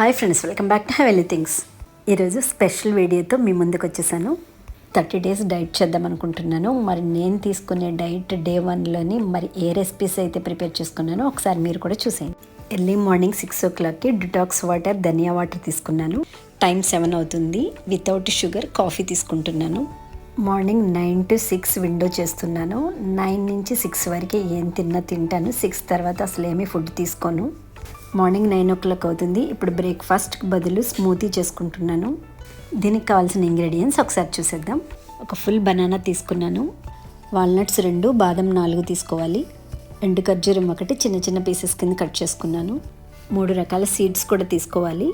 Hi friends welcome back to heavenly things. ఈరోజు special వీడియోతో మీ ముందుకు వచ్చేసాను. థర్టీ డేస్ డైట్ చేద్దాం అనుకుంటున్నాను. మరి నేను తీసుకునే డైట్ డే వన్లోని మరి ఏ రెసిపీస్ అయితే ప్రిపేర్ చేసుకున్నానో ఒకసారి మీరు కూడా చూసేయండి. ఎర్లీ మార్నింగ్ సిక్స్ ఓ క్లాక్కి డిటాక్స్ వాటర్ ధనియా వాటర్ తీసుకున్నాను. టైం సెవెన్ అవుతుంది. వితౌట్ షుగర్ కాఫీ తీసుకుంటున్నాను. Morning nine to six window చేస్తున్నాను. నైన్ నుంచి సిక్స్ వరకు ఏం తిన్నా తింటాను. సిక్స్ తర్వాత అసలు ఏమీ ఫుడ్ తీసుకోను. మార్నింగ్ నైన్ ఓ క్లాక్ అవుతుంది. ఇప్పుడు బ్రేక్ఫాస్ట్కి బదులు స్మూతీ చేసుకుంటున్నాను. దీనికి కావాల్సిన ఇంగ్రీడియంట్స్ ఒకసారి చూసేద్దాం. ఒక ఫుల్ బనానా తీసుకున్నాను. వాల్నట్స్ రెండు బాదం నాలుగు తీసుకోవాలి. ఎండు ఖర్జూరం ఒకటి చిన్న చిన్న పీసెస్ కింద కట్ చేసుకున్నాను. మూడు రకాల సీడ్స్ కూడా తీసుకోవాలి.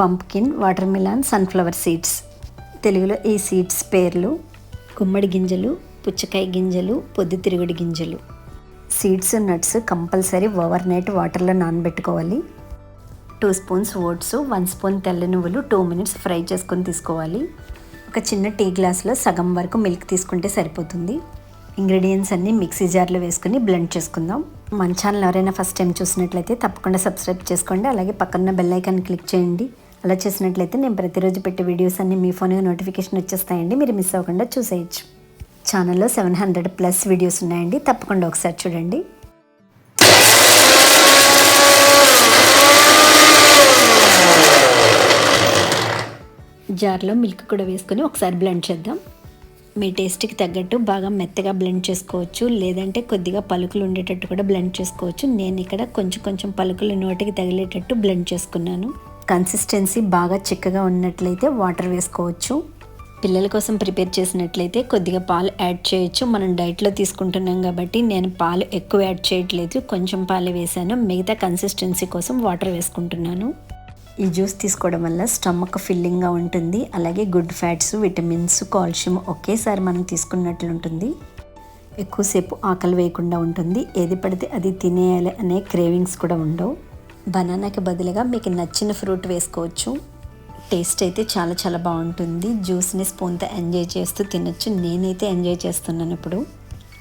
Pumpkin watermelon sunflower seeds. తెలుగులో ఈ సీడ్స్ పేర్లు గుమ్మడి గింజలు పుచ్చకాయ గింజలు పొద్దుతిరుగుడు గింజలు. Seeds nuts compulsory overnight వాటర్లో నానబెట్టుకోవాలి. Two spoons oats one spoon తెల్ల నువ్వులు టూ మినిట్స్ ఫ్రై చేసుకొని తీసుకోవాలి. ఒక చిన్న టీ గ్లాస్లో సగం వరకు మిల్క్ తీసుకుంటే సరిపోతుంది. ఇంగ్రీడియంట్స్ అన్నీ మిక్సీ జార్లో వేసుకుని బ్లెండ్ చేసుకుందాం. మన ఛానల్ ఎవరైనా ఫస్ట్ టైం చూసినట్లయితే తప్పకుండా సబ్స్క్రైబ్ చేసుకోండి. అలాగే పక్కన బెల్ ఐకాన్ క్లిక్ చేయండి. అలా చేసినట్లయితే నేను ప్రతిరోజు పెట్టే వీడియోస్ అన్నీ మీ ఫోన్గా నోటిఫికేషన్ వచ్చేస్తాయండి. మీరు మిస్ అవ్వకుండా చూసేయచ్చు. ఛానల్లో సెవెన్ హండ్రెడ్ ప్లస్ వీడియోస్ ఉన్నాయండి. తప్పకుండా ఒకసారి చూడండి. జార్లో మిల్క్ కూడా వేసుకొని ఒకసారి బ్లెండ్ చేద్దాం. మీ టేస్ట్కి తగ్గట్టు బాగా మెత్తగా బ్లెండ్ చేసుకోవచ్చు. లేదంటే కొద్దిగా పలుకులు ఉండేటట్టు కూడా బ్లెండ్ చేసుకోవచ్చు. నేను ఇక్కడ కొంచెం కొంచెం పలుకులు నోటికి తగిలేటట్టు బ్లెండ్ చేసుకున్నాను. కన్సిస్టెన్సీ బాగా చిక్కగా ఉన్నట్లయితే వాటర్ వేసుకోవచ్చు. పిల్లల కోసం ప్రిపేర్ చేసినట్లయితే కొద్దిగా పాలు యాడ్ చేయొచ్చు. మనం డైట్లో తీసుకుంటున్నాం కాబట్టి నేను పాలు ఎక్కువ యాడ్ చేయట్లేదు. కొంచెం పాలు వేసాను మిగతా కన్సిస్టెన్సీ కోసం వాటర్ వేసుకుంటున్నాను. ఈ జ్యూస్ తీసుకోవడం వల్ల స్టమక్ ఫిల్లింగ్గా ఉంటుంది. అలాగే గుడ్ ఫ్యాట్స్ విటమిన్స్ కాల్షియం ఒకేసారి మనం తీసుకున్నట్లు ఉంటుంది. ఎక్కువసేపు ఆకలి వేయకుండా ఉంటుంది. ఏది పడితే అది తినేయాలి అనే క్రేవింగ్స్ కూడా ఉండవు. బనానాకి బదులుగా మీకు నచ్చిన ఫ్రూట్ వేసుకోవచ్చు. టేస్ట్ అయితే చాలా చాలా బాగుంటుంది. జ్యూస్ని స్పూన్తో ఎంజాయ్ చేస్తూ తినొచ్చు. నేనైతే ఎంజాయ్ చేస్తున్నాను ఇప్పుడు.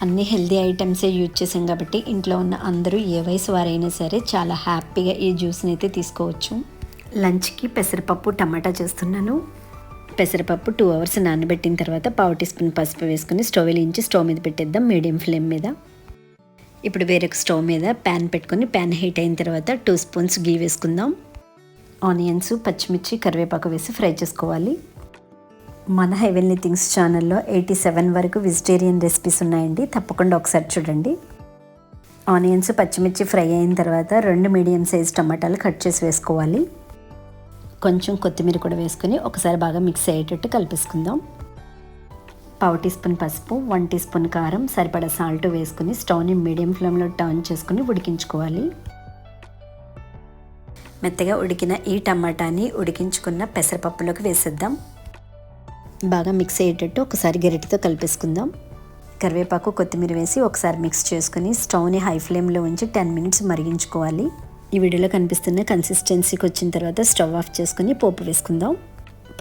అన్ని హెల్దీ ఐటమ్సే యూజ్ చేసాం కాబట్టి ఇంట్లో ఉన్న అందరూ ఏ వయసు వారైనా సరే చాలా హ్యాపీగా ఈ జ్యూస్ని అయితే తీసుకోవచ్చు. లంచ్కి పెసరపప్పు టమాటా చేస్తున్నాను. పెసరపప్పు టూ అవర్స్ నానబెట్టిన తర్వాత పావు టీ స్పూన్ పసుపు వేసుకుని స్టవ్ వెలిగించి స్టవ్ మీద పెట్టేద్దాం మీడియం ఫ్లేమ్ మీద. ఇప్పుడు వేరొక స్టవ్ మీద ప్యాన్ పెట్టుకొని ప్యాన్ హీట్ అయిన తర్వాత టూ స్పూన్స్ గీ వేసుకుందాం. ఆనియన్స్ పచ్చిమిర్చి కరివేపాకు వేసి ఫ్రై చేసుకోవాలి. మన హెవెన్లీ థింగ్స్ ఛానల్లో ఎయిటీ సెవెన్ వరకు వెజిటేరియన్ రెసిపీస్ ఉన్నాయండి. తప్పకుండా ఒకసారి చూడండి. ఆనియన్స్ పచ్చిమిర్చి ఫ్రై అయిన తర్వాత రెండు మీడియం సైజ్ టమాటాలు కట్ చేసి వేసుకోవాలి. కొంచెం కొత్తిమీర కూడా వేసుకొని ఒకసారి బాగా మిక్స్ అయ్యేటట్టు కలిపేసుకుందాం. పావు టీ స్పూన్ పసుపు వన్ టీ స్పూన్ కారం సరిపడా సాల్ట్ వేసుకుని స్టవ్ని మీడియం ఫ్లేమ్లో టర్న్ చేసుకుని ఉడికించుకోవాలి. మెత్తగా ఉడికిన ఈ టమాటాని ఉడికించుకున్న పెసరపప్పులోకి వేసేద్దాం. బాగా మిక్స్ అయ్యేటట్టు ఒకసారి గరిటెతో కలిపేసుకుందాం. కరివేపాకు కొత్తిమీర వేసి ఒకసారి మిక్స్ చేసుకుని స్టవ్ని హై ఫ్లేమ్లో ఉంచి టెన్ మినిట్స్ మరిగించుకోవాలి. ఈ వీడియోలో కనిపిస్తున్న కన్సిస్టెన్సీకి వచ్చిన తర్వాత స్టవ్ ఆఫ్ చేసుకుని పోపు వేసుకుందాం.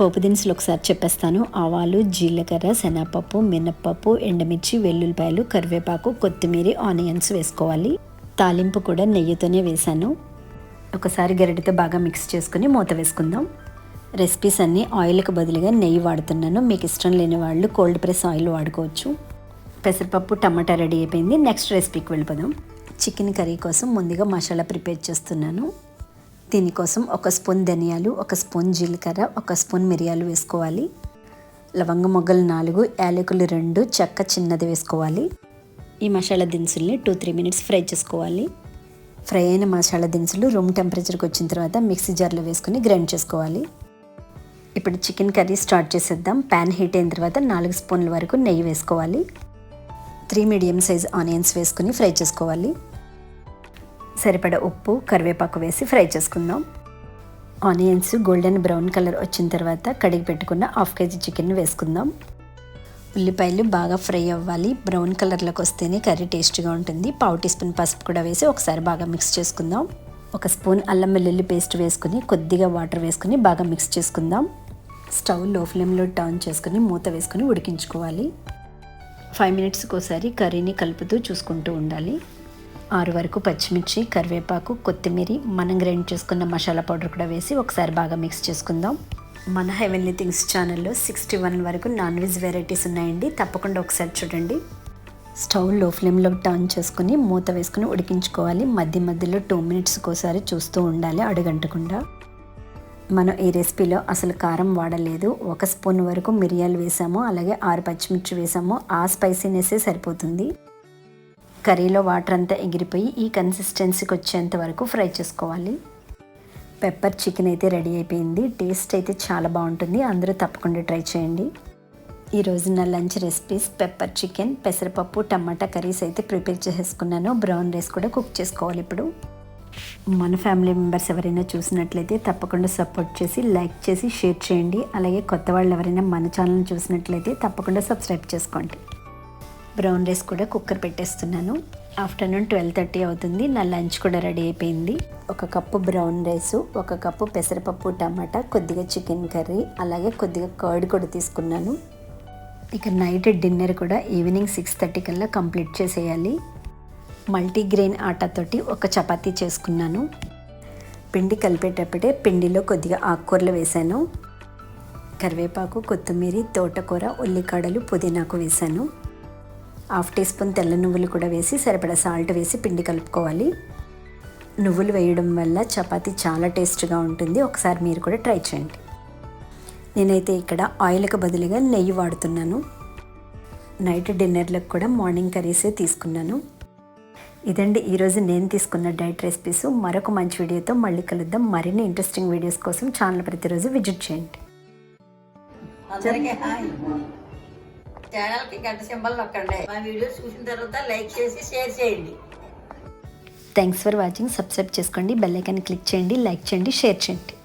పోపు దినుసులు ఒకసారి చెప్పేస్తాను. ఆవాలు జీలకర్ర శనగపప్పు మినప్పప్పు ఎండుమిర్చి వెల్లుల్లిపాయలు కరివేపాకు కొత్తిమీర ఆనియన్స్ వేసుకోవాలి. తాలింపు కూడా నెయ్యితోనే వేశాను. ఒకసారి గరిటెతో బాగా మిక్స్ చేసుకుని మూత వేసుకుందాం. రెసిపీస్ అన్నీ ఆయిల్కి బదులుగా నెయ్యి వాడుతున్నాను. మీకు ఇష్టం లేని వాళ్ళు కోల్డ్ ప్రెస్ ఆయిల్ వాడుకోవచ్చు. పెసరపప్పు టమాటా రెడీ అయిపోయింది. నెక్స్ట్ రెసిపీకి వెళ్ళిపోదాం. చికెన్ కర్రీ కోసం ముందుగా మసాలా ప్రిపేర్ చేస్తున్నాను. దీనికోసం ఒక స్పూన్ ధనియాలు ఒక స్పూన్ జీలకర్ర ఒక స్పూన్ మిరియాలు వేసుకోవాలి. లవంగ మొగ్గలు నాలుగు యాలకులు రెండు చెక్క చిన్నది వేసుకోవాలి. ఈ మసాలా దినుసుల్ని టూ త్రీ మినిట్స్ ఫ్రై చేసుకోవాలి. ఫ్రై అయిన మసాలా దినుసులు రూమ్ టెంపరేచర్కి వచ్చిన తర్వాత మిక్సీ జార్లో వేసుకుని గ్రైండ్ చేసుకోవాలి. ఇప్పుడు చికెన్ కర్రీ స్టార్ట్ చేసేద్దాం. ప్యాన్ హీట్ అయిన తర్వాత నాలుగు స్పూన్ల వరకు నెయ్యి వేసుకోవాలి. త్రీ మీడియం సైజ్ ఆనియన్స్ వేసుకుని ఫ్రై చేసుకోవాలి. సరిపడ ఉప్పు కరివేపాకు వేసి ఫ్రై చేసుకుందాం. ఆనియన్స్ గోల్డెన్ బ్రౌన్ కలర్ వచ్చిన తర్వాత కడిగి పెట్టుకున్న హాఫ్ కేజీ చికెన్ వేసుకుందాం. ఉల్లిపాయలు బాగా ఫ్రై అవ్వాలి. బ్రౌన్ కలర్లోకి వస్తేనే కర్రీ టేస్ట్గా ఉంటుంది. పావు టీ స్పూన్ పసుపు కూడా వేసి ఒకసారి బాగా మిక్స్ చేసుకుందాం. ఒక స్పూన్ అల్లం వెల్లుల్లి పేస్ట్ వేసుకుని కొద్దిగా వాటర్ వేసుకుని బాగా మిక్స్ చేసుకుందాం. స్టవ్లో ఫ్లేమ్లో టర్న్ చేసుకుని మూత వేసుకుని ఉడికించుకోవాలి. ఫైవ్ మినిట్స్కి ఒకసారి కర్రీని కలుపుతూ చూసుకుంటూ ఉండాలి. ఆరు వరకు పచ్చిమిర్చి కరివేపాకు కొత్తిమీర మనం గ్రైండ్ చేసుకున్న మసాలా పౌడర్ కూడా వేసి ఒకసారి బాగా మిక్స్ చేసుకుందాం. మన హెవెన్లీ థింగ్స్ ఛానల్లో సిక్స్టీ వన్ వరకు నాన్ వెజ్ వెరైటీస్ ఉన్నాయండి. తప్పకుండా ఒకసారి చూడండి. స్టవ్లో ఫ్లేమ్లో టర్న్ చేసుకుని మూత వేసుకుని ఉడికించుకోవాలి. మధ్య మధ్యలో టూ మినిట్స్కి ఒకసారి చూస్తూ ఉండాలి అడుగంటకుండా. మనం ఈ రెసిపీలో అసలు కారం వాడలేదు. ఒక స్పూన్ వరకు మిరియాలు వేసాము. అలాగే ఆరు పచ్చిమిర్చి వేసాము. ఆ స్పైసీనెస్సే సరిపోతుంది. కర్రీలో వాటర్ అంతా ఎగిరిపోయి ఈ కన్సిస్టెన్సీకి వచ్చేంత వరకు ఫ్రై చేసుకోవాలి. పెప్పర్ చికెన్ అయితే రెడీ అయిపోయింది. టేస్ట్ అయితే చాలా బాగుంటుంది. అందరూ తప్పకుండా ట్రై చేయండి. ఈరోజు నా లంచ్ రెసిపీస్ పెప్పర్ చికెన్ పెసరపప్పు టమాటా కర్రీస్ అయితే ప్రిపేర్ చేసుకున్నాను బ్రౌన్ రైస్ కూడా కుక్ చేసుకోవాలి ఇప్పుడు. మన ఫ్యామిలీ మెంబర్స్ ఎవరైనా చూసినట్లయితే తప్పకుండా సపోర్ట్ చేసి లైక్ చేసి షేర్ చేయండి. అలాగే కొత్త వాళ్ళు ఎవరైనా మన ఛానల్ని చూసినట్లయితే తప్పకుండా సబ్స్క్రైబ్ చేసుకోండి. బ్రౌన్ రైస్ కూడా కుక్కర్ పెట్టేస్తున్నాను. ఆఫ్టర్నూన్ ట్వెల్వ్ థర్టీ అవుతుంది. నా లంచ్ కూడా రెడీ అయిపోయింది. ఒక కప్పు బ్రౌన్ రైస్ ఒక కప్పు పెసరపప్పు టమాటా కొద్దిగా చికెన్ కర్రీ అలాగే కొద్దిగా కర్డ్ కూడా తీసుకున్నాను. ఇక నైట్ డిన్నర్ కూడా ఈవినింగ్ సిక్స్ థర్టీ కల్లా కంప్లీట్ చేసేయాలి. మల్టీగ్రెయిన్ ఆటాతోటి ఒక చపాతీ చేసుకున్నాను. పిండి కలిపేటప్పుడే పిండిలో కొద్దిగా ఆకుకూరలు వేశాను. కరివేపాకు కొత్తిమీర తోటకూర ఉల్లికాడలు పుదీనాకు వేశాను. హాఫ్ టీ స్పూన్ తెల్ల నువ్వులు కూడా వేసి సరిపడా సాల్ట్ వేసి పిండి కలుపుకోవాలి. నువ్వులు వేయడం వల్ల చపాతీ చాలా టేస్ట్గా ఉంటుంది. ఒకసారి మీరు కూడా ట్రై చేయండి. నేనైతే ఇక్కడ ఆయిల్కి బదులుగా నెయ్యి వాడుతున్నాను. నైట్ డిన్నర్లకు కూడా మార్నింగ్ కర్రీసే తీసుకున్నాను. ఇదండి ఈరోజు నేను తీసుకున్న డైట్ రెసిపీస్. మరొక మంచి వీడియోతో మళ్ళీ కలుద్దాం. మరిన్ని ఇంట్రెస్టింగ్ వీడియోస్ కోసం ఛానల్ ప్రతిరోజు విజిట్ చేయండి. అందరికీ హాయ్. ఛానల్కి గంట సింబల్ నొక్కండి. మా వీడియోస్ చూసిన తర్వాత లైక్ చేసి షేర్ చేయండి. థ్యాంక్స్ ఫర్ వాచింగ్ సబ్స్క్రైబ్ చేసుకోండి. బెల్ ఐకాన్ క్లిక్ చేయండి. లైక్ చేయండి. షేర్ చేయండి.